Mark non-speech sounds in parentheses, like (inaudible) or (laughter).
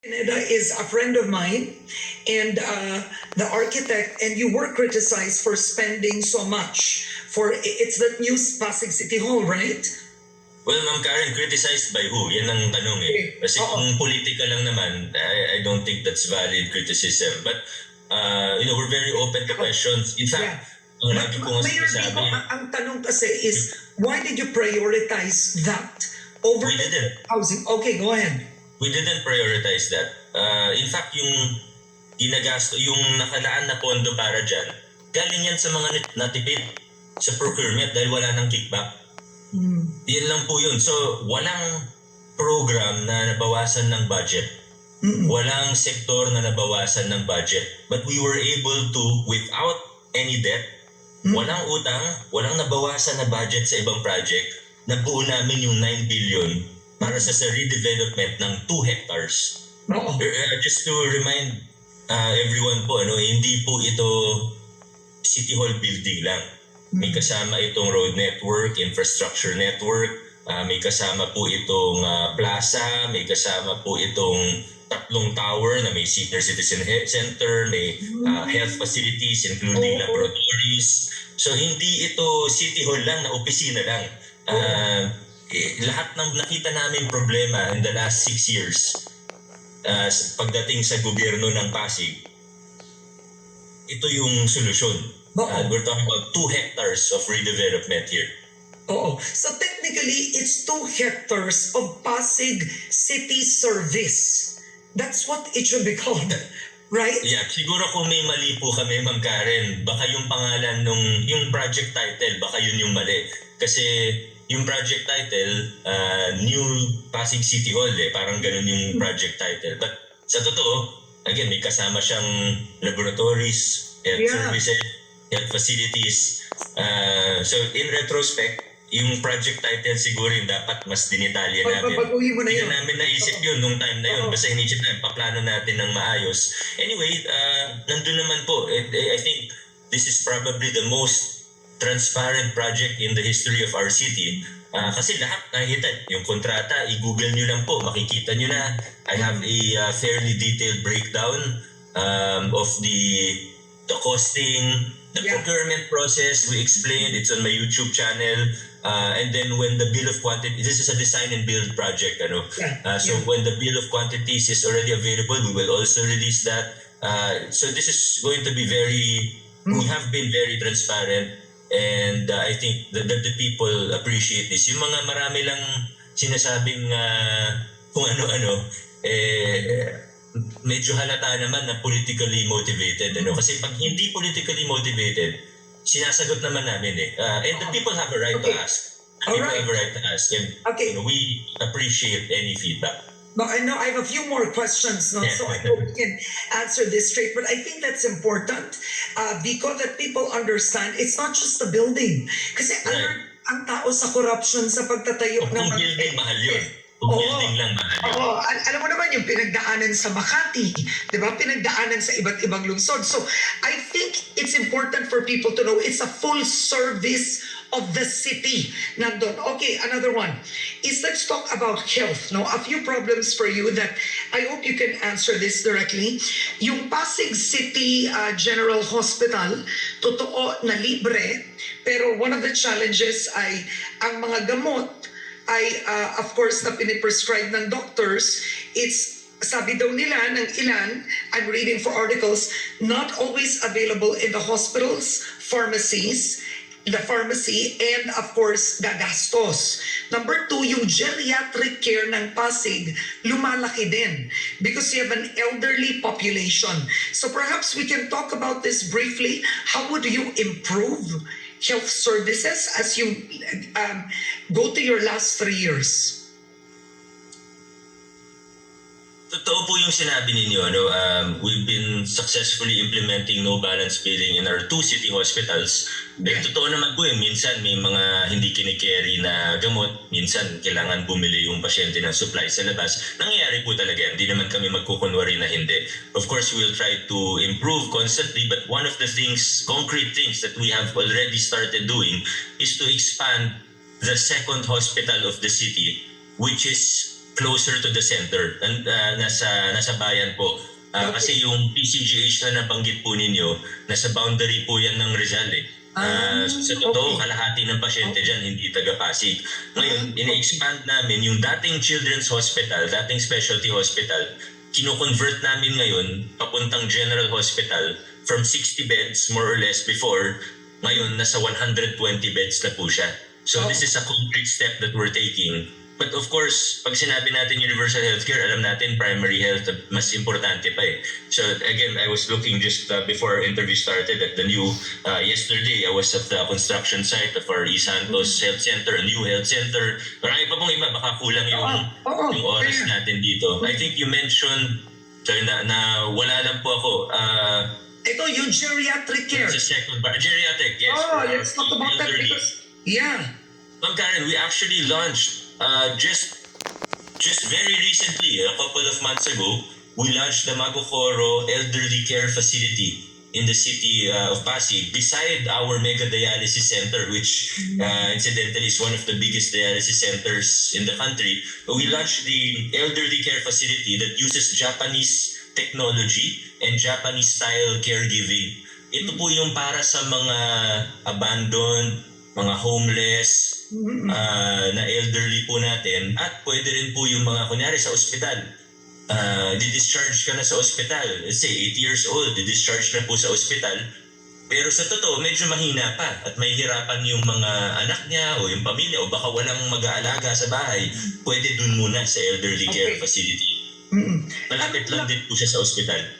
Pineda is a friend of mine and uh, the architect, and you were criticized for spending so much for it's that new Pasig City Hall, right? Well, Ma'am Karen, criticized by who? Yan ang tanong eh. Kasi Oo. kung politika lang naman, I, I don't think that's valid criticism. But, uh, you know, we're very open to questions. In fact, ang lagi ko nga Mayor sinasabi, Vico, ang, ang tanong kasi is, why did you prioritize that over we didn't. housing? Okay, go ahead. We didn't prioritize that. Uh, in fact, yung ginagasto, yung nakalaan na pondo para dyan, galing yan sa mga nat- natipid sa procurement dahil wala nang kickback. Hmm. Yan lang po yun. So, walang program na nabawasan ng budget. Mm-mm. Walang sektor na nabawasan ng budget. But we were able to, without any debt, Mm. walang utang, walang nabawasan na budget sa ibang project, nabuo namin yung 9 billion para sa, sa redevelopment ng 2 hectares. Oo. Uh, uh, just to remind uh, everyone po, ano, hindi po ito City Hall building lang. May kasama itong road network, infrastructure network, ah, may kasama po itong ah, plaza, may kasama po itong tatlong tower na may senior citizen he- center, may ah, health facilities including Oo. laboratories. So hindi ito City Hall lang na opisina lang. Ah, eh, lahat ng nakita namin problema in the last six years s- pagdating sa gobyerno ng Pasig, ito yung solusyon. Oo. Uh, we're talking about two hectares of redevelopment here. Oo. So technically, it's two hectares of Pasig City Service. That's what it should be called, (laughs) right? Yeah, siguro kung may mali po kami, Ma'am Karen, baka yung pangalan nung, yung project title, baka yun yung mali. Kasi yung project title, uh, New Pasig City Hall eh, parang ganun yung project title. But sa totoo, again, may kasama siyang laboratories, health Yeah. services, health facilities. Uh, so in retrospect, yung project title siguro yung dapat mas dinitalya namin. Pagbabaguhin mo na Hindi yun. namin naisip yun nung time na yun. Oo. Basta inisip namin, paplano natin ng maayos. Anyway, uh, nandun naman po. Eh, eh, I think this is probably the most transparent project in the history of our city. Ah, kasi lahat nakikita. Yung kontrata, i-google nyo lang po. Makikita nyo na. I have a uh, fairly detailed breakdown um, of the the costing, the Yeah. procurement process. We explained. It's on my YouTube channel. Uh, and then when the bill of quantity, this is a design and build project. Ano? Yeah, Uh, so yeah. when the bill of quantities is already available, we will also release that. Uh, so this is going to be very, we have been very transparent and uh, I think that, that the people appreciate this. Yung mga marami lang sinasabing uh, kung ano-ano, eh, medyo halata naman na politically motivated. Ano? Kasi pag hindi politically motivated, sinasagot naman namin eh. Uh, and the people have a right to Okay. ask. The people Alright. have a right to ask. And Okay. you know, we appreciate any feedback. No, I know I have a few more questions, no? so I hope we can answer this straight. But I think that's important, uh, because that people understand it's not just the building. Kasi Right. alert ang tao sa corruption sa pagtatayo Kung ng mga- building, mahal yun. Kung building lang, mahal yun. Oo, al- alam mo naman yung pinagdaanan sa Makati, di ba? Pinagdaanan sa iba't ibang lungsod. So, I think it's important for people to know it's a full service of the city. Nandun. Okay, another one is let's talk about health. No, a few problems for you that I hope you can answer this directly. Yung Pasig City uh, General Hospital, totoo na libre, pero one of the challenges ay ang mga gamot ay uh, of course na piniprescribe ng doctors, it's sabi daw nila ng ilan, I'm reading for articles, not always available in the hospitals, pharmacies, the pharmacy, and of course, gagastos. Number two, yung geriatric care ng Pasig, lumalaki din because you have an elderly population. So perhaps we can talk about this briefly. How would you improve health services as you um, go to your last three years? Totoo po yung sinabi ninyo. Ano, um, we've been successfully implementing no balance billing in our two city hospitals. Yeah. totoo naman po yun. Minsan may mga hindi kinikerry na gamot. Minsan kailangan bumili yung pasyente ng supply sa labas. Nangyayari po talaga yan. Hindi naman kami magkukunwari na hindi. Of course, we'll try to improve constantly. But one of the things, concrete things that we have already started doing is to expand the second hospital of the city, which is closer to the center. And, uh, nasa, nasa bayan po. Uh, Okay. Kasi yung PCGH na nabanggit po ninyo, nasa boundary po yan ng Rizal eh. Uh, sa totoo, okay. kalahati ng pasyente dyan, hindi taga-Pasig. Ngayon, Ah, ina-expand namin yung dating Children's Hospital, dating specialty hospital, kino-convert namin ngayon papuntang General Hospital from 60 beds more or less before, ngayon nasa 120 beds na po siya. So Oh. this is a concrete step that we're taking. But of course, pag sinabi natin universal healthcare, alam natin primary health mas importante pa eh. So again, I was looking just uh, before our interview started at the new, uh, yesterday I was at the construction site of our East Santos Health Center, a new health center. Marami pa pong iba, baka kulang yung, Oo, oo, yung oras natin dito. I think you mentioned, sorry, na, na wala lang po ako, uh, Ito yung geriatric care. sa second part, geriatric, yes. Oh, let's talk about that elderly. because, yeah. Ma'am Karen, we actually launched uh, just just very recently, a couple of months ago, we launched the Magokoro Elderly Care Facility in the city uh, of Pasig beside our mega dialysis center which uh, incidentally is one of the biggest dialysis centers in the country. We launched the elderly care facility that uses Japanese technology and Japanese style caregiving. Ito po yung para sa mga abandoned mga homeless ah, na elderly po natin at pwede rin po yung mga kunyari sa ospital. Uh, di-discharge ka na sa ospital. Let's say 8 years old, di-discharge na po sa ospital. Pero sa totoo, medyo mahina pa at may hirapan yung mga anak niya o yung pamilya o baka walang mag-aalaga sa bahay. Pwede dun muna sa elderly care Okay. facility. Mm-mm. Malapit lang din po siya sa ospital.